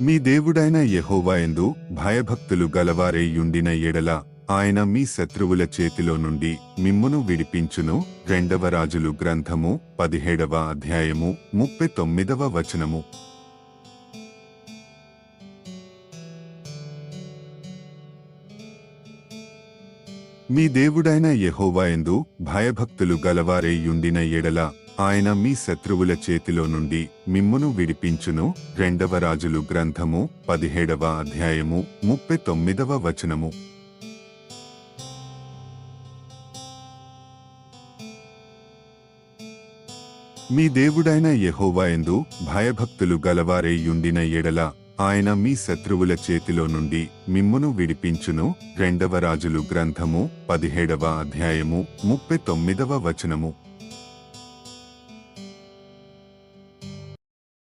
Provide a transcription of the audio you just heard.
మీ దేవుడైన యహోవాయందు భయభక్తులు గలవారై యుండిన ఎడల ఆయన మీ శత్రువుల చేతిలో నుండి మిమ్మును విడిపించును. రెండవ రాజులు గ్రంథము పదిహేడవ అధ్యాయము ముప్పై తొమ్మిదవ వచనము. మీ దేవుడైన యహోవాయందు భయభక్తులు గలవారై యుండిన ఎడల ఆయన మీ శత్రువుల చేతిలో నుండి మిమ్మును విడిపించును. రెండవ రాజులు గ్రంథము పదిహేడవ అధ్యాయము ముప్పై తొమ్మిదవ వచనము. మీ దేవుడైన యెహోవాయందు భయభక్తులు గలవారై యుండిన ఎడల ఆయన మీ శత్రువుల చేతిలో నుండి మిమ్మును విడిపించును. రెండవ రాజులు గ్రంథము పదిహేడవ అధ్యాయము ముప్పై తొమ్మిదవ వచనము.